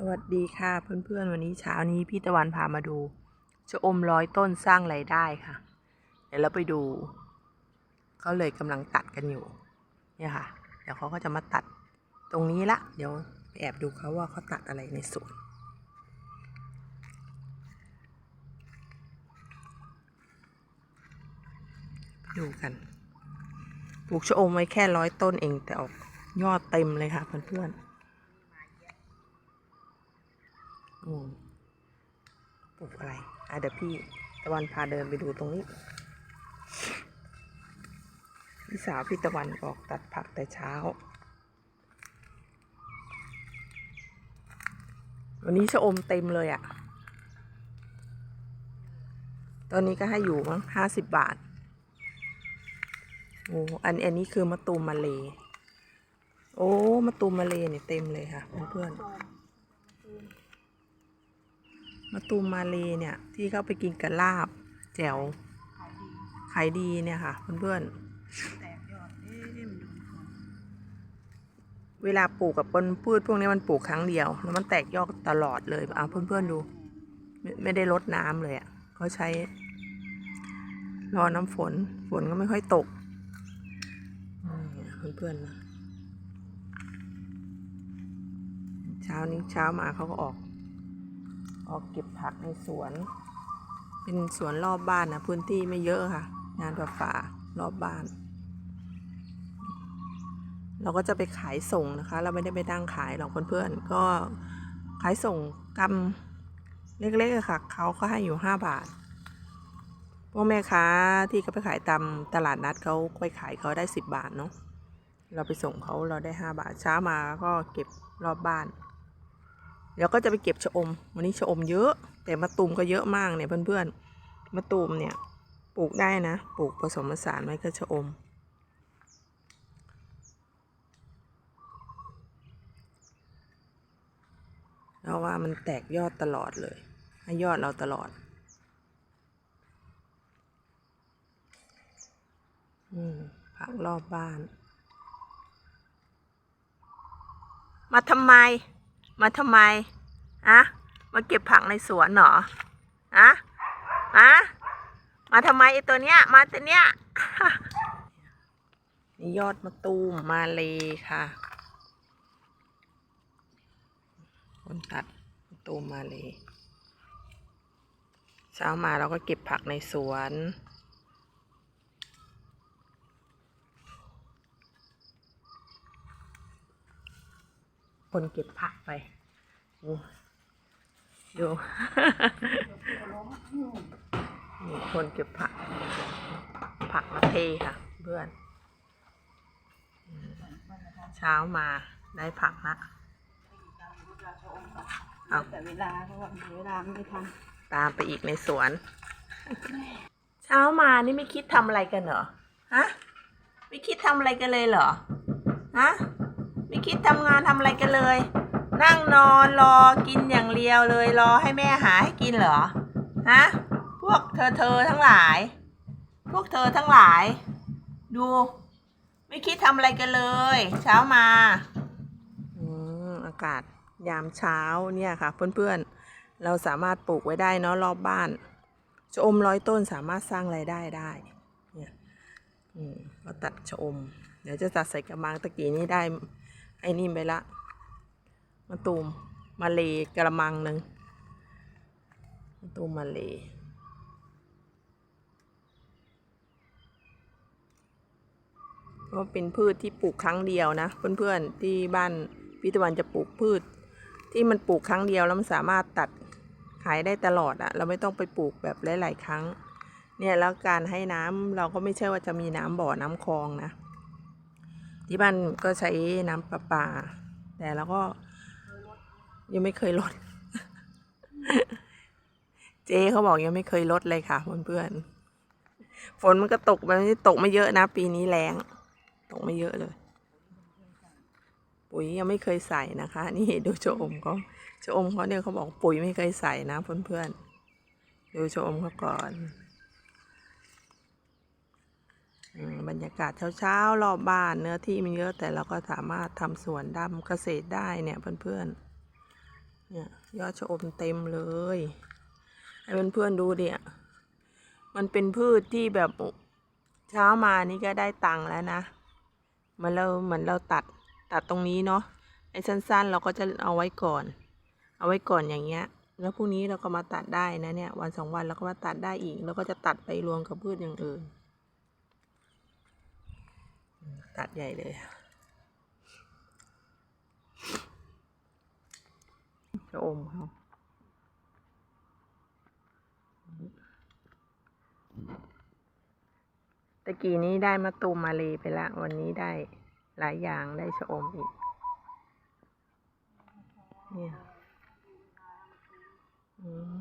สวัสดีค่ะเพื่อนๆ วันนี้เช้านี้พี่ตะวันพามาดูชะอมร้อยต้นสร้างไรายได้ค่ะ เดี๋ยวเราไปดูเขาเลยกำลังตัดกันอยู่ เนี่ยค่ะ เดี๋ยวเขาก็จะมาตัดตรงนี้ละ เดี๋ยวไปแอบดูเขาว่าเขาตัดอะไรในสวนดูกันปลูกชะอมไว้แค่ร้อยต้นเองแต่ออกยอดเต็มเลยค่ะเพื่อนๆ อืมปลูกอะไรอะเดี๋ยวพี่ตะวันพาเดินไปดูตรงนี้ พี่สาวพี่ตะวันออกตัดผักแต่เช้า วันนี้ชะอมเต็มเลยอะ่ะ ตอนนี้ก็ให้อยู่มั้งห้าสิบบาท โอ้อันอันนี้คือมะตูมมาเล โอ้มะตูมมาเลเนี่ยเต็มเลยค่ะเพื่อนๆ มะตูมมาเลเนี่ย ที่เขาไปกินกับลาบ แจ่วขายดีเนี่ยค่ะเพื่อนๆเวลาปลูกกับต้นพืชพวกนี้มันปลูกครั้งเดียว แล้วมันแตกยอดตลอดเลยอะเพื่อนๆดูไม่ไม่ได้ลดน้ำเลยอะเขาใช้ รอน้ำฝน ฝนก็ไม่ค่อยตกเพื่อนๆนะเช้านี้เช้ามาเขาก็ออก ออกเก็บผักในสวน เป็นสวนรอบบ้านนะพื้นที่ไม่เยอะค่ะ งานป่าฝารอบบ้าน เราก็จะไปขายส่งนะคะ เราไม่ได้ไปตั้งขายหรอกเพื่อนๆก็ขายส่งกำเล็กๆค่ะเขาก็ให้อยู่ห้าบาทพวกแม่ค้าที่เขาไปขายตามตลาดนัดเขาไปขายเขาได้สิบบาทเนาะเราไปส่งเขาเราได้ห้าบาทเช้ามาก็เก็บรอบบ้าน เดี๋ยวก็จะไปเก็บชะอม วันนี้ชะอมเยอะ แต่มะตูมก็เยอะมากเนี่ยเพื่อนๆมะตูมเนี่ยปลูกได้นะ ปลูกผสมผสานไว้กับชะอม เพราะว่ามันแตกยอดตลอดเลย ให้ยอดเราตลอด อืมผักรอบบ้าน มาทำไม มาทำไมอะมาเก็บผักในสวนเหรออะอะมาทำไมไอตัวเนี้ย มาตัวเนี้ยนี่ยอดมะตูมมาเลยค่ะ คนตัดมะตูมมาเลยเช้ามาเราก็เก็บผักในสวน คนเก็บผักไปโอ้ดูมีคนเก็บผัก ผักมาเทค่ะ เพื่อนอืมเช้ามาได้ผักละเอาแต่เวลาเพราะว่าเวลาไม่ทันตามไปอีกในสวน เช้ามานี่ไม่คิดทำอะไรกันเหรอ ฮะ ไม่คิดทำอะไรกันเลยเหรอ ฮะ ไม่คิดทำงานทำอะไรกันเลย นั่งนอนรอกินอย่างเดียวเลยรอให้แม่หาให้กินเหรอฮะพวกเธอเธอทั้งหลาย พวกเธอทั้งหลาย ดู ไม่คิดทำอะไรกันเลย เช้ามาอืมอากาศยามเช้าเนี่ยค่ะ เพื่อนๆ เราสามารถปลูกไว้ได้เนาะรอบบ้านชะอมร้อยต้นสามารถสร้างรายได้ได้เนี่ยอืมเราตัดชะอม เดี๋ยวจะตัดใส่กระมังตะกี้นี้ได้ อ้นี่ไปละมะตูมมาเลกระมังหนึ่งมะตูมมาเลก็เป็นพืชที่ปลูกครั้งเดียวนะเพื่อนๆที่บ้านพิตวันจะปลูกพืช ที่มันปลูกครั้งเดียวแล้วมันสามารถตัดขายได้ตลอดอะเราไม่ต้องไปปลูกแบบหลาย ๆ ครั้ง เนี่ยแล้วการให้น้ำเราก็ไม่ใช่ว่าจะมีน้ำบ่อน้ำคลองนะ ที่บ้านก็ใช้น้ำประปา แต่เราก็ยังไม่เคยลด เจ๊เขาบอกยังไม่เคยลดเลยค่ะเพื่อนๆฝนมันก็ตกไปไม่ได้ตกไม่เยอะนะ ปีนี้แรงตกไม่เยอะเลย ปุ๋ยยังไม่เคยใส่นะคะ นี่ดูโชอมเขาโชอมเขาเนี่ยเขาบอกปุ๋ยไม่เคยใส่นะเพื่อนๆดูโชอมเขาก่อน บรรยากาศเช้าๆรอบบ้านเนื้อที่มันเยอะแต่เราก็สามารถทำสวนดำเกษตรได้เนี่ยเพื่อนๆเนี่ยยอดชะอมเต็มเลยให้เพื่อนๆดูเดิอะมันเป็นพืชที่แบบเช้ามานี่ก็ได้ตังค์แล้วนะเหมือนเราเหมือนเราตัดตัดตรงนี้เนาะไอ้สั้นๆ เราก็จะเอาไว้ก่อน เอาไว้ก่อนอย่างเงี้ย แล้วพรุ่งนี้เราก็มาตัดได้นะเนี่ย วันสองวันเราก็มาตัดได้อีก แล้วก็จะตัดไปรวมกับพืชอย่างอื่น ตัดใหญ่เลยจะอมเขาตะกี้นี้ได้มะตูมมาเลไปละ วันนี้ได้หลายอย่างได้ชะอมอีก เนี่ยอืม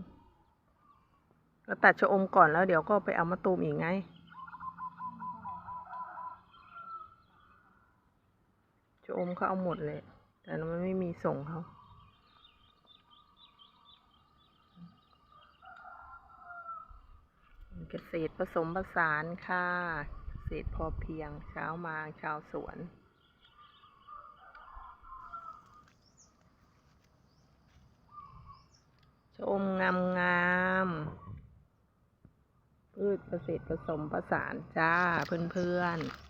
เราตัดชะอมก่อนแล้วเดี๋ยวก็ไปเอามะตูมอีกไง ชะ อมเขาเอาหมดเลย แต่มันไม่มีส่งเขาเกษตรผสมผสานค่ะเกษตรพอเพียงเช้ามาชาวสวนชมงามงามพืชเกษตรผสมผสานจ้าเพื่อนๆ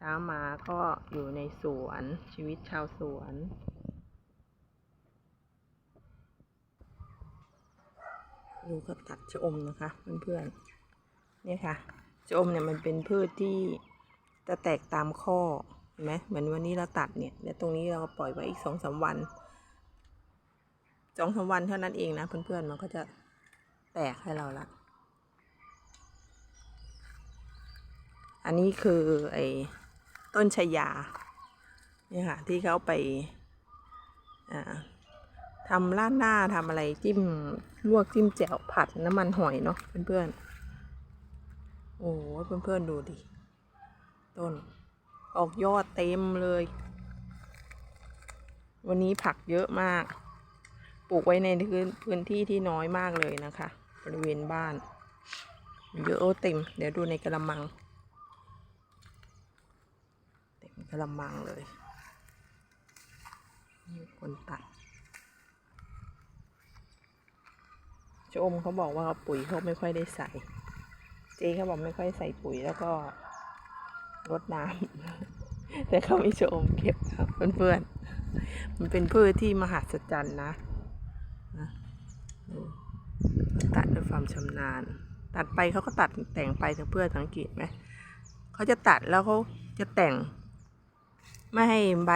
เช้ามาก็อยู่ในสวนชีวิตชาวสวน ดูก็ตัดชะอมนะคะเพื่อนๆเนี่ยค่ะชะอมเนี่ยมันเป็นพืชที่จะแตกตามข้อเห็นไหมเหมือนวันนี้เราตัดเนี่ยเดี๋ยวตรงนี้เราก็ปล่อยไว้อีกสองสามวันสองสามวันเท่านั้นเองนะเพื่อนๆมันก็จะแตกให้เราละอันนี้คือไอ ต้นชายาเนี่ยค่ะที่เขาไปทำราดหน้าทำอะไรจิ้มลวกจิ้มแจ่วผัดน้ำมันหอยเนาะเพื่อนๆโอ้เพื่อนๆดูดิ ต้น ออกยอดเต็มเลย วันนี้ผักเยอะมาก ปลูกไว้ในพื้นที่ที่น้อยมากเลยนะคะ บริเวณบ้าน เยอะเต็ม เดี๋ยวดูในกระมัง เต็ม กระมังเลยนี่คนตัดชอมเขาบอกว่าปุ๋ยเขาไม่ค่อยได้ใส่ เจ๊เขาบอกไม่ค่อยใส่ปุ๋ยแล้วก็รดน้ำ แต่เขาไมีชอมเก็บครับเพื่อนๆ มันเป็นพืชที่มหัศจรรย์นะตัดด้วยความชำนาญ ตัดไปเขาก็ตัดแต่งไปเพื่อนสังเกตไหมเขาจะตัดแล้วเขาจะแต่ง ไม่ให้ใบ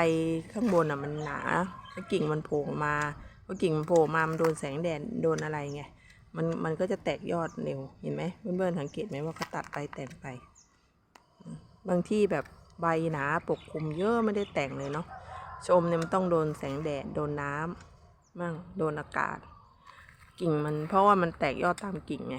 ข้างบนอะมันหนาแล้วกิ่งมันโผล่มาพอกิ่งมันโผล่มามันโดนแสงแดดโดนอะไรไงมันมันก็จะแตกยอดเร็วเห็นไหมเพื่อนๆสังเกตไหมว่าเขาตัดไปแต่งไป บางที่แบบใบหนาปกคลุมเยอะไม่ได้แต่งเลยเนาะชมเนี่ยมันต้องโดนแสงแดดโดนน้ำมั่งโดนอากาศ กิ่งมันเพราะว่ามันแตกยอดตามกิ่งไง